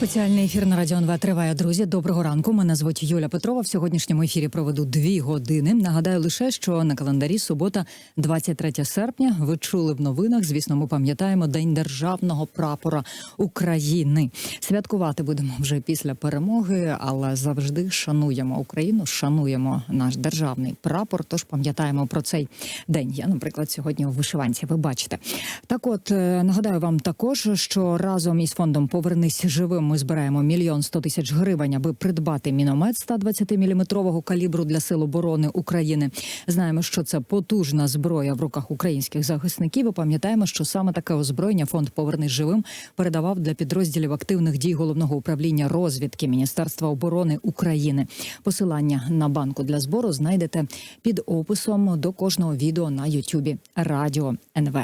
Спеціальний ефір на радіо НВ триває. Друзі, доброго ранку. Мене звуть Юля Петрова. В сьогоднішньому ефірі проведу дві години. Нагадаю лише, що на календарі субота, 23 серпня. Ви чули в новинах. Звісно, ми пам'ятаємо День державного прапора України. Святкувати будемо вже після перемоги, але завжди шануємо Україну, шануємо наш державний прапор. Тож пам'ятаємо про цей день. Я, наприклад, сьогодні у вишиванці. Ви бачите. Так, от е, нагадаю вам також, що разом із фондом Повернись живим ми збираємо мільйон сто тисяч гривень, аби придбати міномет 120 міліметрового калібру для сил оборони України. Знаємо, що це потужна зброя в руках українських захисників. І пам'ятаємо, що саме таке озброєння фонд Повернись живим передавав для підрозділів активних дій головного управління розвідки Міністерства оборони України. Посилання на банку для збору знайдете під описом до кожного відео на Ютубі Радіо НВ.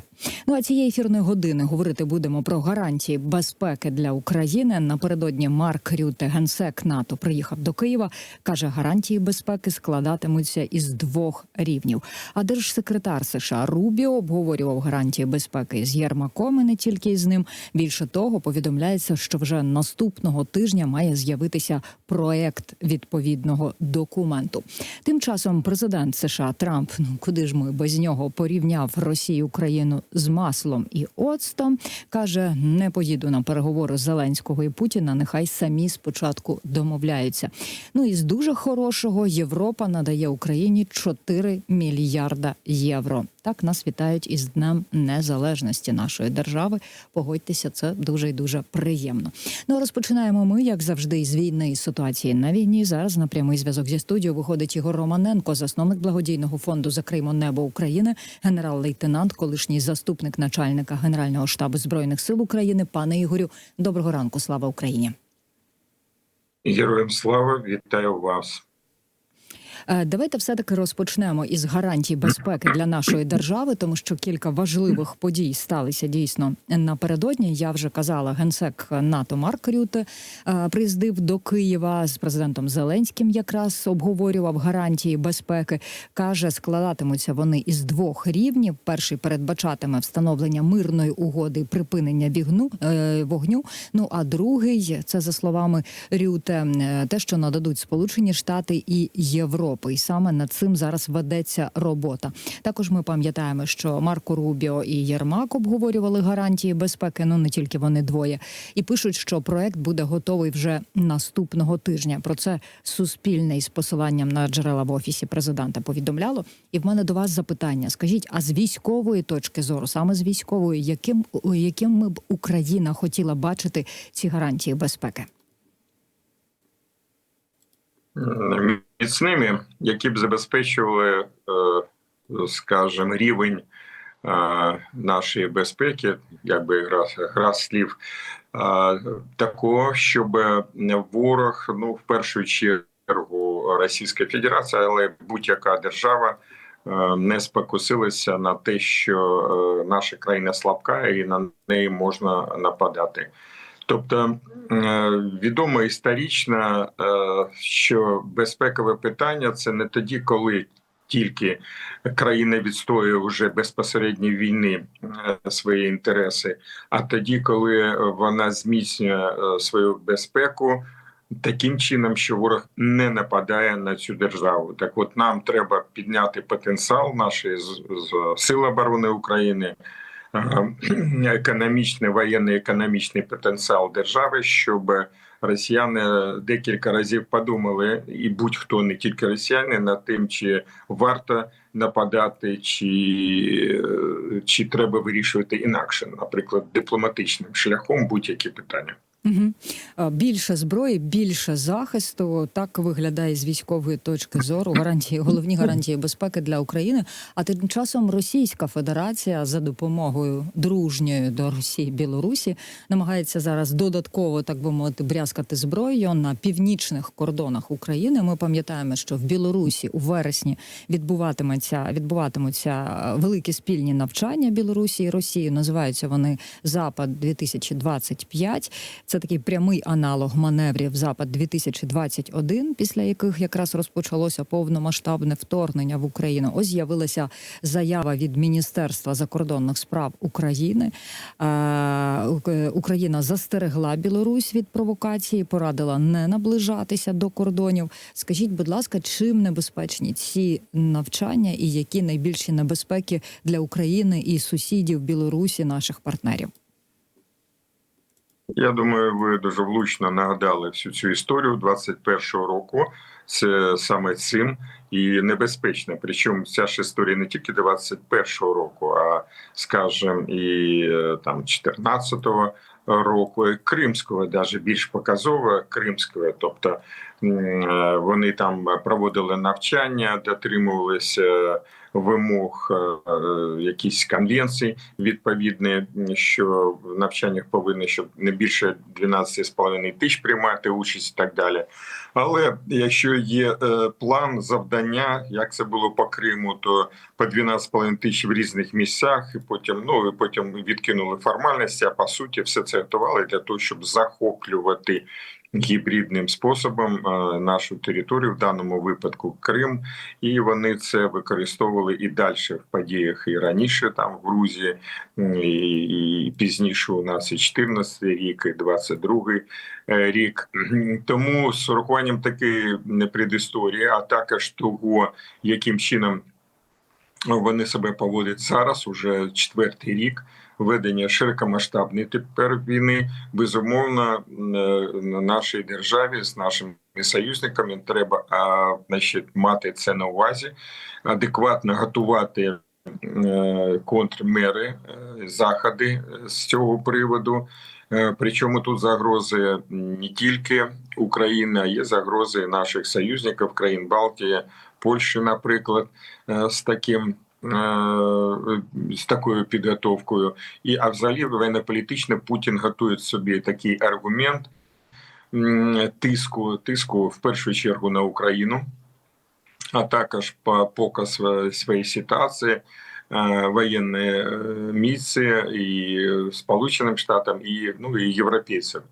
Ну а цієї ефірної години говорити будемо про гарантії безпеки для України. Напередодні Марк Рюте, генсек НАТО, приїхав до Києва. каже, гарантії безпеки складатимуться із двох рівнів. А держсекретар США Рубіо обговорював гарантії безпеки з Єрмаком і не тільки із ним. Більше того, повідомляється, що вже наступного тижня має з'явитися проект відповідного документу. Тим часом президент США Трамп, ну куди ж ми без нього порівняв Росію Україну з маслом і оцтом, каже: не поїду на переговори Зеленського і Путіна. Нехай самі спочатку домовляються. Ну і з дуже хорошого Європа надає Україні 4 мільярда євро. Так нас вітають із Днем Незалежності нашої держави. Погодьтеся, це дуже і дуже приємно. Ну розпочинаємо ми, як завжди, із війни ситуації на війні. Зараз на прямий зв'язок зі студією виходить Ігор Романенко, засновник благодійного фонду Закриймо небо України, генерал-лейтенант, колишній заступник начальника Генерального штабу збройних сил України. Пане Ігорю, доброго ранку. Слава Україні. Героям слава, вітаю вас. Е, Давайте все таки розпочнемо із гарантій безпеки для нашої держави, тому що кілька важливих подій сталися дійсно напередодні. Я вже казала, генсек НАТО Марк Рюте е, приїздив до Києва з президентом Зеленським. Якраз обговорював гарантії безпеки. каже, складатимуться вони із двох рівнів. Перший передбачатиме встановлення мирної угоди припинення вігну е, вогню. Ну а другий це за словами Рюте, те, що нададуть Сполучені Штати і Європа. І саме над цим зараз ведеться робота. Також ми пам'ятаємо, що Марко Рубіо і Єрмак обговорювали гарантії безпеки. Ну не тільки вони двоє, і пишуть, що проект буде готовий вже наступного тижня. Про це суспільне із посиланням на джерела в офісі президента повідомляло. І в мене до вас запитання: скажіть, а з військової точки зору, саме з військової, яким яким ми б Україна хотіла бачити ці гарантії безпеки? Міцними, які б забезпечували, е, скажімо, рівень е, нашої безпеки, якби гра, гра слів, е, такого, щоб ворог, ну в першу чергу, Російська Федерація, але будь-яка держава. Не спокусилися на те, що наша країна слабка, і на неї можна нападати. Тобто відомо історично, що безпекове питання це не тоді, коли тільки країна відстоює вже безпосередньо війни свої інтереси, а тоді, коли вона зміцнює свою безпеку. Таким чином, що ворог не нападає на цю державу, так от нам треба підняти потенціал нашої з сил оборони України, економічний воєнний економічний потенціал держави, щоб росіяни декілька разів подумали, і будь-хто не тільки росіяни, над тим, чи варто нападати, чи, чи треба вирішувати інакше, наприклад, дипломатичним шляхом будь-які питання. Угу. Більше зброї, більше захисту. Так виглядає з військової точки зору. Гарантії, головні гарантії безпеки для України. А тим часом Російська Федерація за допомогою дружньої до Росії Білорусі намагається зараз додатково, так би мовити, брязкати зброєю на північних кордонах України. Ми пам'ятаємо, що в Білорусі у вересні відбуватиметься відбуватимуться великі спільні навчання Білорусі і Росії. Називаються вони Запад 2025 Це Це такий прямий аналог маневрів Запад 2021 після яких якраз розпочалося повномасштабне вторгнення в Україну. Ось з'явилася заява від Міністерства закордонних справ України. Е, Україна застерегла Білорусь від провокації, порадила не наближатися до кордонів. Скажіть, будь ласка, чим небезпечні ці навчання і які найбільші небезпеки для України і сусідів Білорусі, наших партнерів? Я думаю, ви дуже влучно нагадали всю цю історію 21-го року. Це саме цим і небезпечно. Причому ця ж історія не тільки 21-го року, а скажімо, і е, там 14-го року, Кримського, навіть більш показово Кримського. Тобто вони там проводили навчання, дотримувалися вимог е, е, якісь конвенцій відповідні, що в навчаннях повинні щоб не більше 12,5 тисяч приймати участь і так далі. Але якщо є е, план завдання, як це було по Криму, то по 12,5 тисяч в різних місцях, і потім ну і потім відкинули формальності. А по суті, все це готували для того, щоб захоплювати гібридним способом е, нашу територію, в даному випадку Крим, і вони це використовували і далі в подіях і раніше, там в Грузії, і, пізніше у нас і 14 рік, і 22 рік. Тому з урахуванням такої предісторії, а також того, яким чином вони себе поводять зараз, уже четвертий рік ведення широкомасштабної тепер війни. Безумовно, е, нашій державі з нашими союзниками треба а, значить, мати це на увазі, адекватно готувати е, контрмери, е, заходи з цього приводу. Причому тут загрози не тільки України, а є загрози наших союзників, країн Балтії, Польщі, наприклад, е, з таким. е, З такою підготовкою, і а взагалі воєнно-політично Путін готує собі такий аргумент тиску, тиску в першу чергу на Україну, а також по показ своєї ситуації, е, воєнної місії і Сполученим Штатам, і ну і європейцям.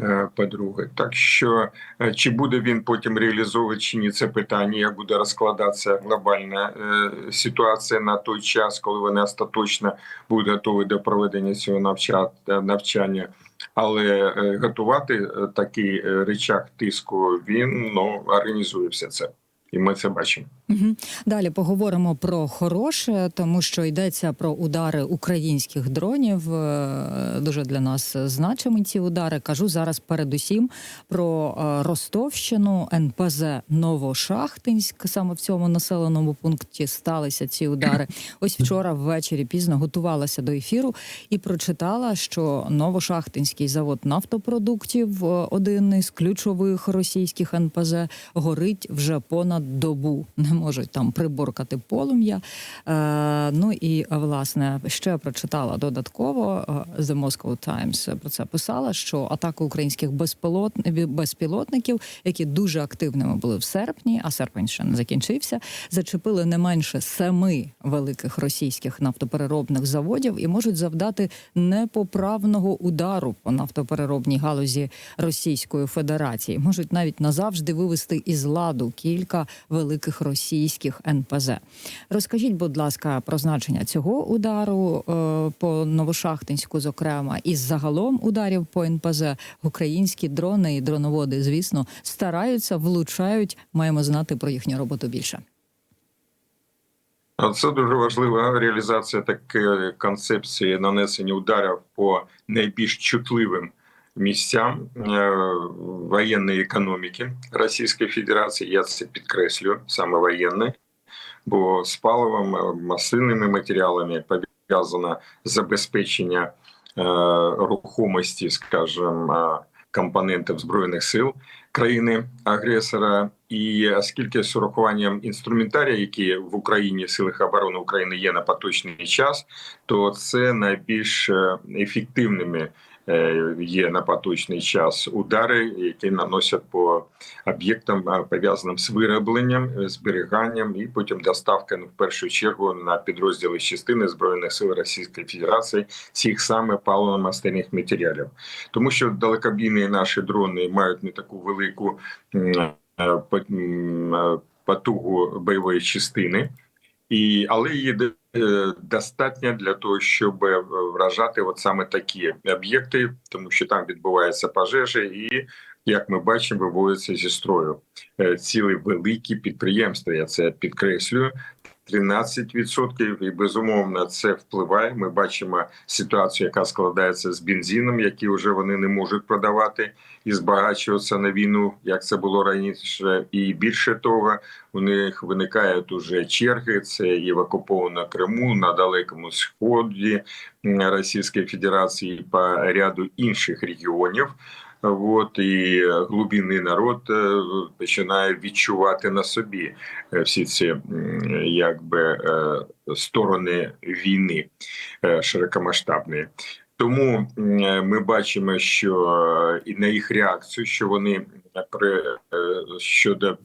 Е, По-друге, так що е, чи буде він потім реалізовувати чи ні, це питання, як буде розкладатися глобальна е, ситуація на той час, коли вони остаточно будуть готові до проведення цього навчання, навчання. Але готувати такий речах тиску він ну організує все це, і ми це бачимо. Угу. Далі поговоримо про хороше, тому що йдеться про удари українських дронів. Е, Дуже для нас значимі ці удари. Кажу зараз передусім про е, Ростовщину, НПЗ Новошахтинськ. Саме в цьому населеному пункті сталися ці удари. Ось вчора ввечері пізно готувалася до ефіру і прочитала, що Новошахтинський завод нафтопродуктів, е, один із ключових російських НПЗ, горить вже понад добу. Не можуть там приборкати полум'я. Е, ну і власне ще прочитала додатково е, The Moscow Times про це писала, що атака українських безпілот... безпілотників, які дуже активними були в серпні, а серпень ще не закінчився, зачепили не менше семи великих російських нафтопереробних заводів і можуть завдати непоправного удару по нафтопереробній галузі Російської Федерації. Можуть навіть назавжди вивести із ладу кілька великих російських НПЗ. Розкажіть, будь ласка, про значення цього удару е, по Новошахтинську, зокрема, і загалом ударів по НПЗ українські дрони і дроноводи, звісно, стараються, влучають. Маємо знати про їхню роботу більше. Це дуже важлива реалізація такої концепції нанесення ударів по найбільш чутливим місцям е, воєнної економіки Російської Федерації. Я це підкреслюю саме воєнної, бо з паливом, масильними матеріалами пов'язано забезпечення е, рухомості, скажімо, е, компонентів збройних сил країни агресора, і оскільки з урахуванням інструментарія, які в Україні в силах оборони України є на поточний час, то це найбільш ефективними є на поточний час удари, які наносять по об'єктам е, пов'язаним з виробленням, е, зберіганням і потім доставка ну, в першу чергу на підрозділи частини збройних сил Російської Федерації цих саме паливно-мастильних матеріалів, тому що далекобійні наші дрони мають не таку велику е, е, потугу бойової частини, і але її е, достатньо для того, щоб е, вражати от саме такі об'єкти, тому що там відбуваються пожежі, і як ми бачимо, виводяться зі строю е, цілі великі підприємства. Я це підкреслюю. 13% і безумовно це впливає. Ми бачимо ситуацію, яка складається з бензином, який вже вони не можуть продавати і збагачуватися на війну, як це було раніше. І більше того, у них виникають уже черги. Це і в окупованому Криму, на далекому сході Російської Федерації, і по ряду інших регіонів. От і глубинний народ е, починає відчувати на собі е, всі ці якби е, сторони війни широкомасштабної. Тому ми бачимо, що і на їх реакцію, що вони при щодо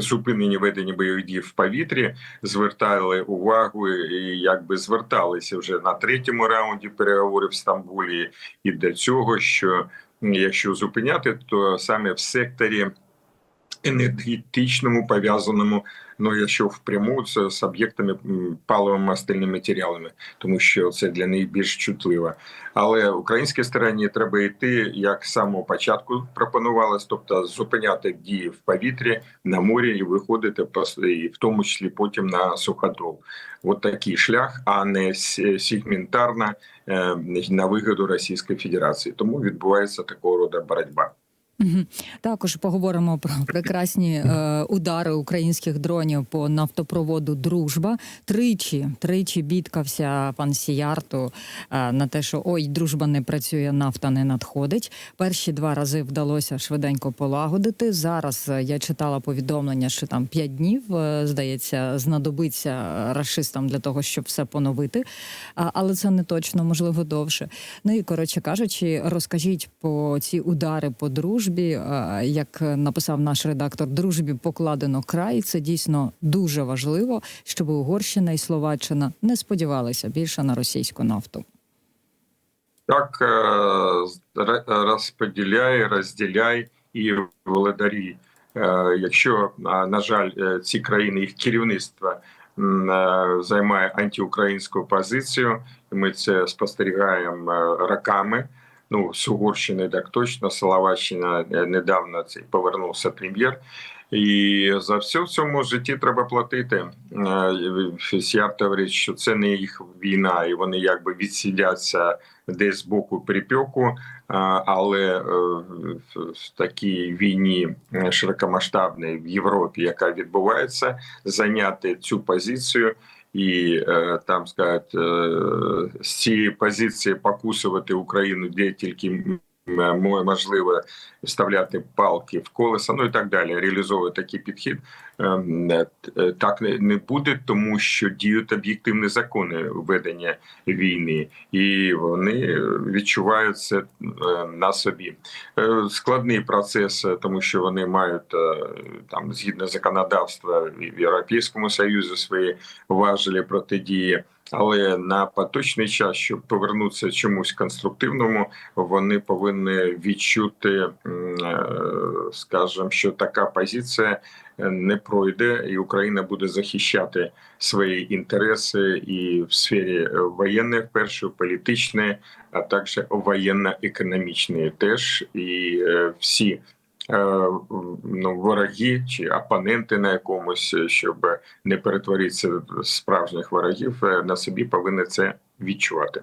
зупинення ведення бойових дій в повітрі звертали увагу і якби зверталися вже на третьому раунді переговорів в Стамбулі і до цього, що якщо зупиняти, то саме в секторі енергетичному пов'язаному, ну якщо впряму це з об'єктами м, паливо-мастильними матеріалами, тому що це для них більш чутливо. Але українській стороні треба йти як з самого початку пропонувалось, тобто зупиняти дії в повітрі на морі і виходити і в тому числі потім на суходол. От такий шлях, а не с- сегментарно е, на вигоду Російської Федерації. Тому відбувається такого роду боротьба. Також поговоримо про прекрасні е, удари українських дронів по нафтопроводу Дружба. Тричі, тричі бідкався пан Сіярту е, на те, що ой, дружба не працює, нафта не надходить. Перші два рази вдалося швиденько полагодити. Зараз е, я читала повідомлення, що там п'ять днів, е, здається, знадобиться рашистам для того, щоб все поновити. А, але це не точно, можливо, довше. Ну і коротше кажучи, розкажіть по ці удари по дружбі. А, Як написав наш редактор, дружбі покладено край. Це дійсно дуже важливо, щоб Угорщина і Словаччина не сподівалися більше на російську нафту. Так, е, розподіляй, розділяй і володарі. Е, Якщо, на жаль, е, ці країни, їх керівництво е, займає антиукраїнську позицію, ми це спостерігаємо е, роками. Ну, з Угорщини так точно, Словаччина е, недавно цей повернувся прем'єр. І за все в цьому житті треба платити. Е, говорить, що це не їх війна, і вони якби відсідяться десь з боку припеку, але е, в в такій війні широкомасштабній в Європі, яка відбувається, зайняти цю позицію. І е, там сказати, е, з цієї позиції покусувати Україну, де тільки можливо вставляти палки в колеса, ну і так далі. Реалізовувати такий підхід ем, е, так не буде, тому що діють об'єктивні закони ведення війни, і вони відчувають це е, на собі. Е, Складний процес, е, тому що вони мають там згідно законодавства в Європейському Союзі свої важелі протидії. Але на поточний час, щоб повернутися чомусь конструктивному, вони повинні відчути, е, скажімо, що така позиція е, не пройде, і Україна буде захищати свої інтереси і в сфері е, воєнної, вперше політичної, а також воєнно-економічної теж і всі. Е, Ну, вороги чи опоненти на якомусь, е, щоб не перетворитися в справжніх ворогів, е, на собі повинні це відчувати.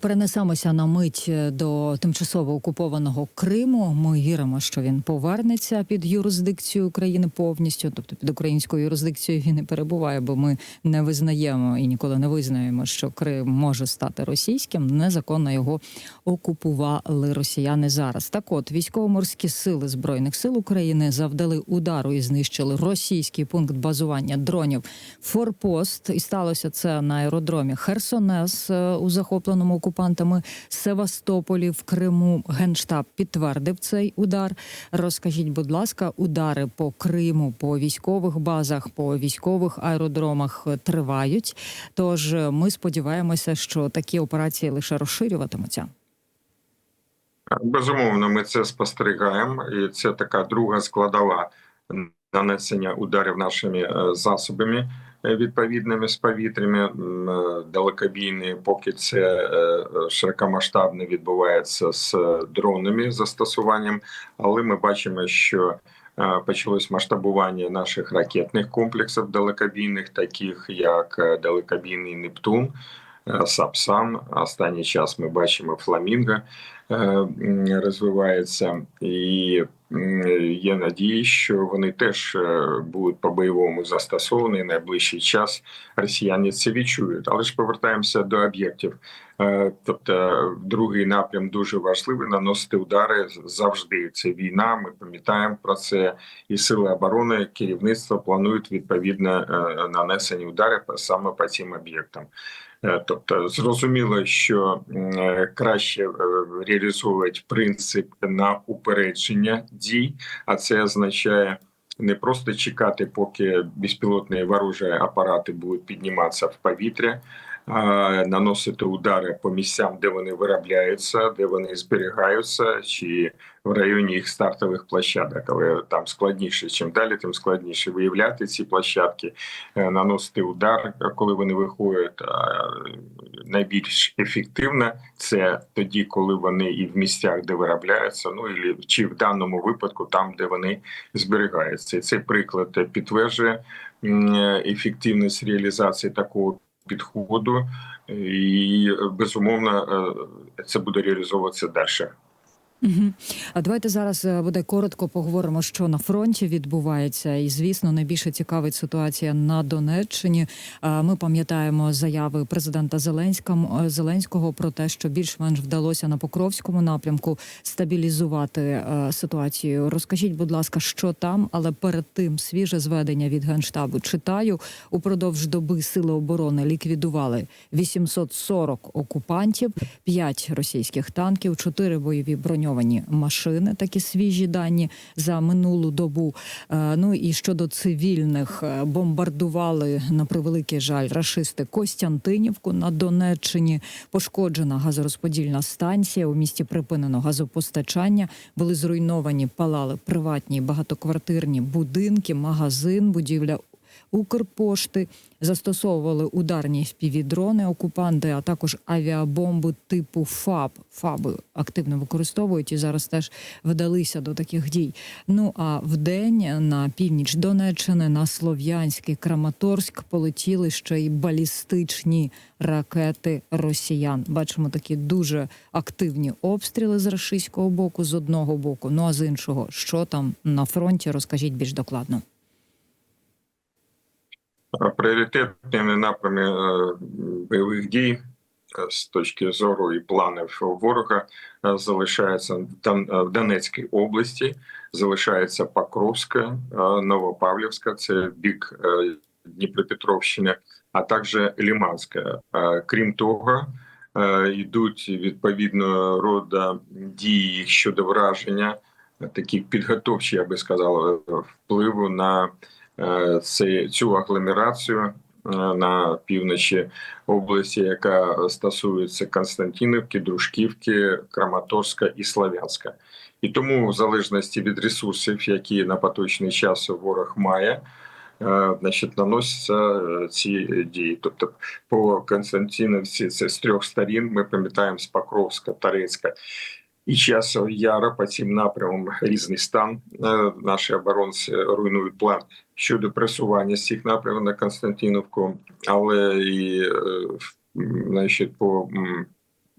Перенесемося на мить е, до тимчасово окупованого Криму. Ми віримо, що він повернеться під юрисдикцію України повністю, тобто під українською юрисдикцією він і перебуває, бо ми не визнаємо і ніколи не визнаємо, що Крим може стати російським. Незаконно його окупували росіяни зараз. Так, от військово-морські сили збройних сил України завдали удару і знищили російський пункт базування дронів Форпост. І сталося це на аеродромі Херсонес е, у захопленій захопленому окупантами Севастополі в Криму. Генштаб підтвердив цей удар. Розкажіть, будь ласка, удари по Криму, по військових базах, по військових аеродромах тривають. Тож ми сподіваємося, що такі операції лише розширюватимуться. Безумовно, ми це спостерігаємо, і це така друга складова нанесення ударів нашими е, засобами е, відповідними з повітрями м, е, далекобійні, поки це е, широкомасштабно відбувається з дронами застосуванням. Але ми бачимо, що е, почалось масштабування наших ракетних комплексів далекобійних, таких як е, далекобійний Нептун. е, Сапсан, останній час ми бачимо Фламінго е, розвивається, і є надії, що вони теж е, будуть по бойовому застосовані найближчий час. Росіяни це відчують, але ж повертаємося до об'єктів. Е, Тобто, другий напрям дуже важливий наносити удари завжди. Це війна. Ми пам'ятаємо про це, і сили оборони керівництво планують відповідно е, нанесені удари саме по цим об'єктам. Е, Тобто зрозуміло, що е, краще е, реалізовувати принцип на упередження дій, а це означає не просто чекати, поки безпілотні ворожі апарати будуть підніматися в повітря, наносити удари по місцям, де вони виробляються, де вони зберігаються, чи в районі їх стартових площадок. Але там складніше, чим далі, тим складніше виявляти ці площадки, е, наносити удар, коли вони виходять. Найбільш ефективно це тоді, коли вони і в місцях, де виробляються, ну і чи в даному випадку там, де вони зберігаються. І цей приклад підтверджує ефективність реалізації такого підходу, і безумовно е, це буде реалізовуватися далі. Угу. А давайте зараз е, буде коротко поговоримо, що на фронті відбувається. І звісно, найбільше цікавить ситуація на Донеччині. Е, Ми пам'ятаємо заяви президента Зеленського Зеленського про те, що більш-менш вдалося на Покровському напрямку стабілізувати е, ситуацію. Розкажіть, будь ласка, що там, але перед тим свіже зведення від генштабу читаю упродовж доби сили оборони ліквідували 840 окупантів, 5 російських танків, 4 бойові броньовані машини. Такі свіжі дані за минулу добу. Е, Ну і щодо цивільних е, бомбардували на превеликий жаль рашисти Костянтинівку на Донеччині. Пошкоджена газорозподільна станція у місті припинено газопостачання. Були зруйновані, палали приватні багатоквартирні будинки, магазин, будівля Укрпошти застосовували ударні впівдрони окупанти, а також авіабомби типу ФАБ. ФАБи активно використовують і зараз теж вдалися до таких дій. Ну а в день на північ Донеччини, на Слов'янський Краматорськ полетіли ще й балістичні ракети росіян. Бачимо такі дуже активні обстріли з російського боку, з одного боку. Ну а з іншого, що там на фронті, розкажіть більш докладно. Пріоритетними напрями е, бойових дій е, з точки зору і планів ворога е, залишається е, в Донецькій області, залишається Покровська, е, Новопавлівська, це бік е, Дніпропетровщини, а також Ліманська. Е, Крім того, е, йдуть відповідно роду дії щодо враження, е, такі підготовчі, я би сказав, е, впливу на е, цю агломерацію е, на півночі області, яка стосується Константинівки, Дружківки, Краматорська і Славянська. І тому, в залежності від ресурсів, які на поточний час ворог має, е, значить, наносяться е, ці дії. Тобто, по Константинівці це з трьох сторін. Ми пам'ятаємо з Покровська, Торецька і часов яра по цим напрямам різний стан. Е, Наші оборонці руйнують план щодо пресування з цих напрямів на Константинівку, але і е, значить, по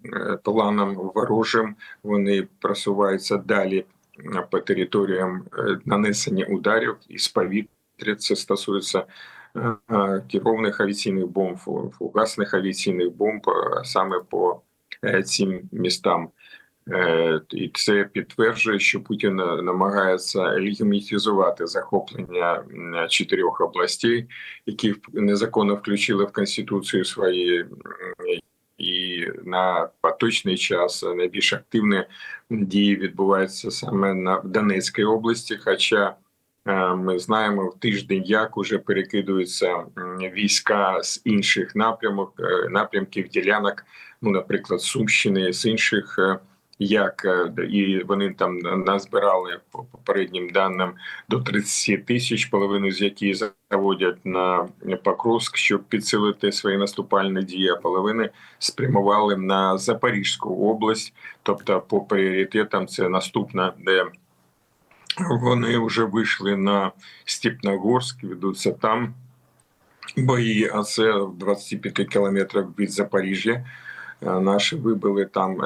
е, планам ворожим вони просуваються далі по територіям нанесення ударів із повітря. Це стосується керованих авіаційних бомб, фугасних авіаційних бомб саме по цим містам. Е, І це підтверджує, що Путін е, намагається легімітизувати захоплення чотирьох областей, які незаконно включили в конституцію свої і на поточний час найбільш активні дії відбуваються саме на Донецькій області. Хоча е, ми знаємо в тиждень, як уже перекидуються війська з інших напрямок, напрямків ділянок, ну, наприклад, Сумщини з інших. Як е, і вони там назбирали по попереднім даним до 30 тисяч, половину з яких заводять на Покровськ, щоб підсилити свої наступальні дії, а половини спрямували на Запорізьку область, тобто по пріоритетам це наступна, де вони вже вийшли на Степногорськ, ведуться там бої, а це в 25 кілометрах від Запоріжжя. Е, Наші вибили там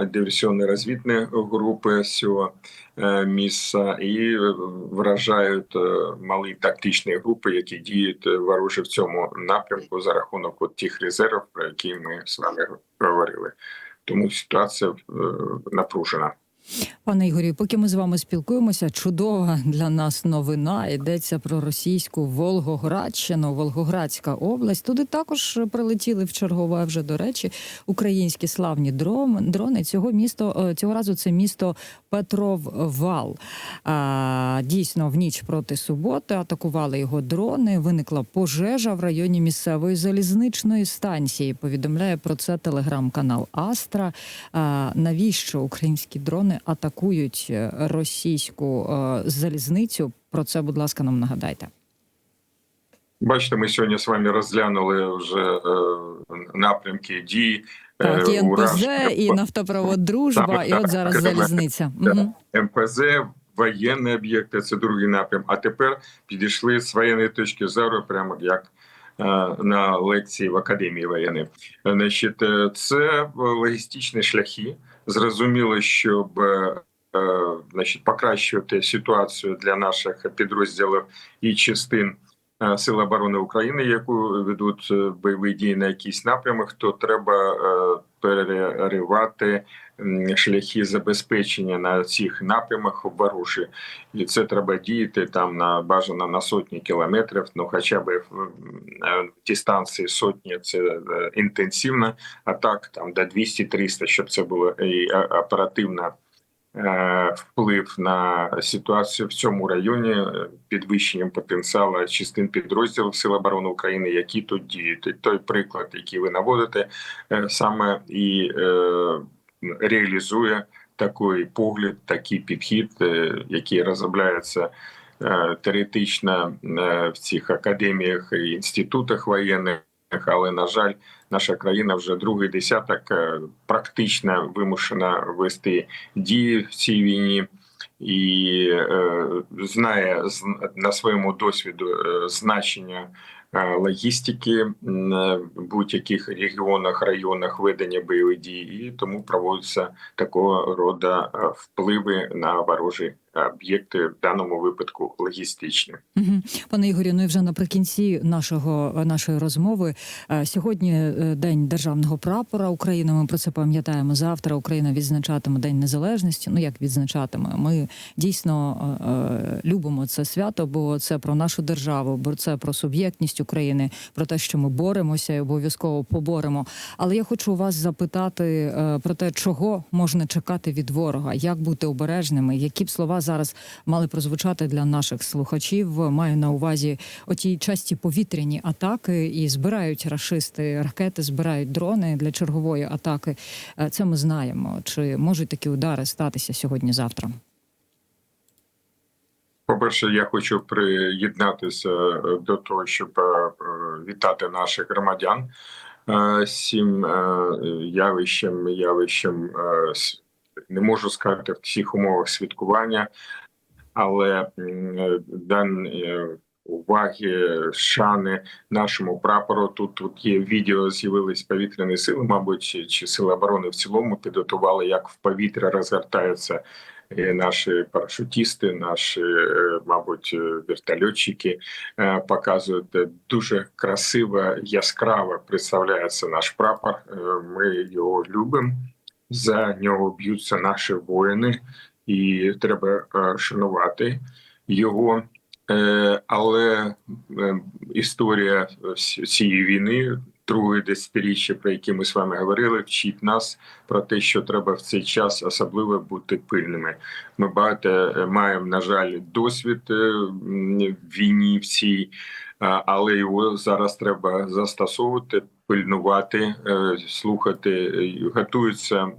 групи з цього е, місця і е, вражають малі тактичні групи, які діють е, ворожі в цьому напрямку за рахунок от тих резервів, про які ми з вами говорили. Тому ситуація напружена. Пане Ігорі, поки ми з вами спілкуємося, чудова для нас новина. Йдеться про російську Волгоградщину, Волгоградська область. Туди також прилетіли в чергове вже до речі українські славні дрони. Цього місто е, цього разу це місто Петроввал. А, Дійсно, в ніч проти суботи атакували його дрони. Виникла пожежа в районі місцевої залізничної станції. Повідомляє про це телеграм-канал Астра. Навіщо українські дрони атакують е, російську е, залізницю? Про це, будь ласка, нам нагадайте. Бачите, ми сьогодні з вами розглянули вже е, напрямки дій. Так, і НПЗ, і нафтопровод Дружба, Саме і от так. зараз залізниця. так. МПЗ, воєнні об'єкти це другий напрям. А тепер підійшли з воєнної точки зору, прямо як е, на лекції в академії воєнної. Значить, це логістичні шляхи. Зрозуміло, щоб е, е, значить, покращувати ситуацію для наших підрозділів і частин. Е, Сил оборони України, яку ведуть е, бойові дії на якийсь напрямок, то треба е, переривати шляхи забезпечення на цих напрямах ворожі. І це треба діяти там на бажано на сотні кілометрів. Ну хоча б дистанції сотні це е, інтенсивно, а так там до 200-300, щоб це було і оперативно. е, Вплив на ситуацію в цьому районі е, підвищенням потенціалу частин підрозділів Сил оборони України, які діють. Той приклад, який ви наводите, е, саме і е, реалізує такий погляд, такий підхід, е, який розробляється е, теоретично е, в цих академіях і інститутах воєнних. Але на жаль, наша країна вже другий десяток е, практично вимушена вести дії в цій війні. І е, знає на своєму досвіду е, значення е, логістики е, в будь-яких регіонах, районах ведення бойових дій, і тому проводяться такого роду е, впливи на ворожі об'єкти, в даному випадку логістичні. Пане Ігорі, ну і вже наприкінці нашого нашої розмови. е, Сьогодні е, день державного прапора України. Ми про це пам'ятаємо. Завтра Україна відзначатиме День Незалежності. Ну як відзначатиме? Ми дійсно е, е, любимо це свято, бо це про нашу державу, бо це про суб'єктність України, про те, що ми боремося і обов'язково поборемо. Але я хочу вас запитати е, про те, чого можна чекати від ворога, як бути обережними, які б слова зараз мали прозвучати для наших слухачів. Маю на увазі оті часті повітряні атаки і збирають рашисти ракети, збирають дрони для чергової атаки. Е, Це ми знаємо. Чи можуть такі удари статися сьогодні-завтра? По-перше, я хочу приєднатися е, до того, щоб е, вітати наших громадян е, явищем, явищем не можу сказати в всіх умовах святкування, але дан е, уваги, шани нашому прапору. Тут тут є відео, з'явились повітряні сили, мабуть, чи, сили оборони в цілому підготували, як в повітря розгортаються е, наші парашутісти, наші, е, мабуть, вертольотчики показують дуже красиво, яскраво представляється наш прапор. Ми його любимо. За нього б'ються наші воїни, і треба е, шанувати його. Е, Але е, історія цієї війни друге десятиріччя, про яке ми з вами говорили, вчить нас про те, що треба в цей час особливо бути пильними. Ми багато маємо, на жаль, досвід війні в цій, але його зараз треба застосовувати, пильнувати, е, слухати. Е, Готується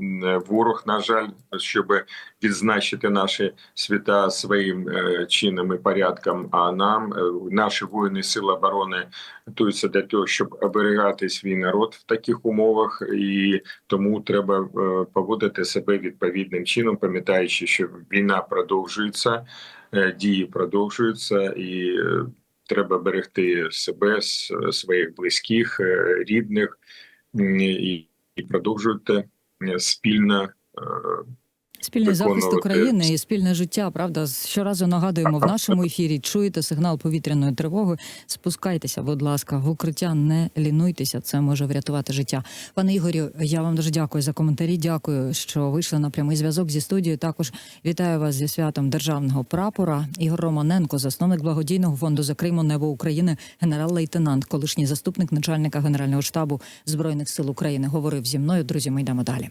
ворог, на жаль, щоб відзначити наші свята своїм е, чином і порядком. А нам е, наші воїни Сил оборони готуються для того, щоб оберігати свій народ в таких умовах, і тому треба е, поводити себе відповідним чином, пам'ятаючи, що війна продовжується, е, дії продовжуються і. Треба берегти себе, своїх близьких, е, рідних і, і продовжувати е, спільно е, Спільний захист. України і спільне життя. Правда, щоразу нагадуємо в нашому ефірі. Чуєте сигнал повітряної тривоги? Спускайтеся, будь ласка, в укриття. Не лінуйтеся. Це може врятувати життя. Пане Ігорю, я вам дуже дякую за коментарі. Дякую, що вийшли на прямий зв'язок зі студією. Також вітаю вас зі святом державного прапора. Ігор Романенко, засновник благодійного фонду за Криму Небо України, генерал-лейтенант, колишній заступник начальника генерального штабу збройних сил України, говорив зі мною. Друзі, ми йдемо далі.